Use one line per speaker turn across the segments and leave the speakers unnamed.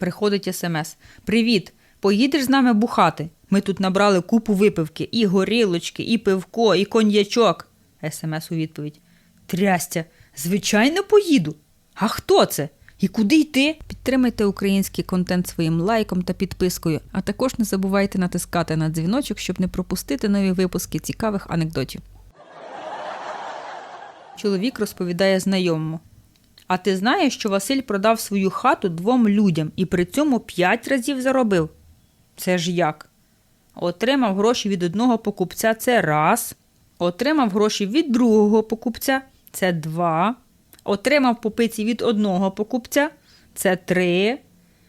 Приходить смс. Привіт! Поїдеш з нами бухати? Ми тут набрали купу випивки, і горілочки, і пивко, і коньячок. СМС у відповідь. Трястя, звичайно, поїду. А хто це? І куди йти? Підтримайте український контент своїм лайком та підпискою, а також не забувайте натискати на дзвіночок, щоб не пропустити нові випуски цікавих анекдотів. Чоловік розповідає знайомому. А ти знаєш, що Василь продав свою хату двом людям і при цьому п'ять разів заробив? Це ж як? Отримав гроші від одного покупця це раз. Отримав гроші від другого покупця це два. Отримав попиці від одного покупця це три.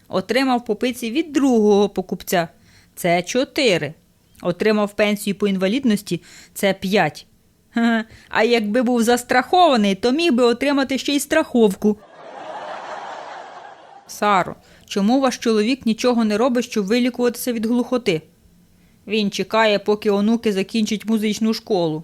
Отримав попиці від другого покупця це чотири. Отримав пенсію по інвалідності це п'ять. А якби був застрахований, то міг би отримати ще й страховку. Саро, чому ваш чоловік нічого не робить, щоб вилікуватися від глухоти? Він чекає, поки онуки закінчать музичну школу.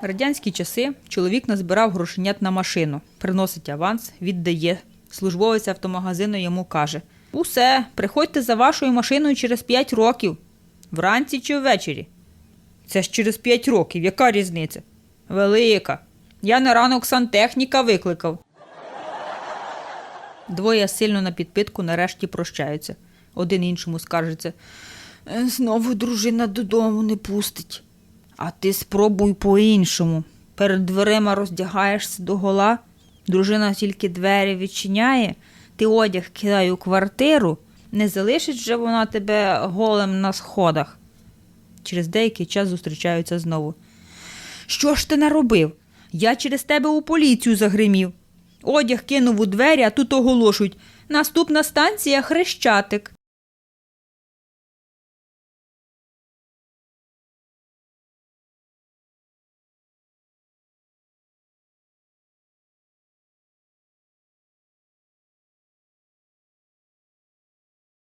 Радянські часи чоловік назбирав грошенят на машину, приносить аванс, віддає. Службовець автомагазину йому каже: Усе, приходьте за вашою машиною через 5 років. Вранці чи ввечері. Це ж через 5 років. Яка різниця? Велика. Я на ранок сантехніка викликав. Двоє сильно на підпитку нарешті прощаються. Один іншому скаржиться. «Е, Знову дружина додому не пустить. А ти спробуй по-іншому. Перед дверима роздягаєшся до гола, дружина тільки двері відчиняє, ти одяг кидай у квартиру, не залишить же вона тебе голим на сходах. Через деякий час зустрічаються знову. Що ж ти наробив? Я через тебе у поліцію загримів. Одяг кинув у двері, а тут оголошують. Наступна станція хрещатик.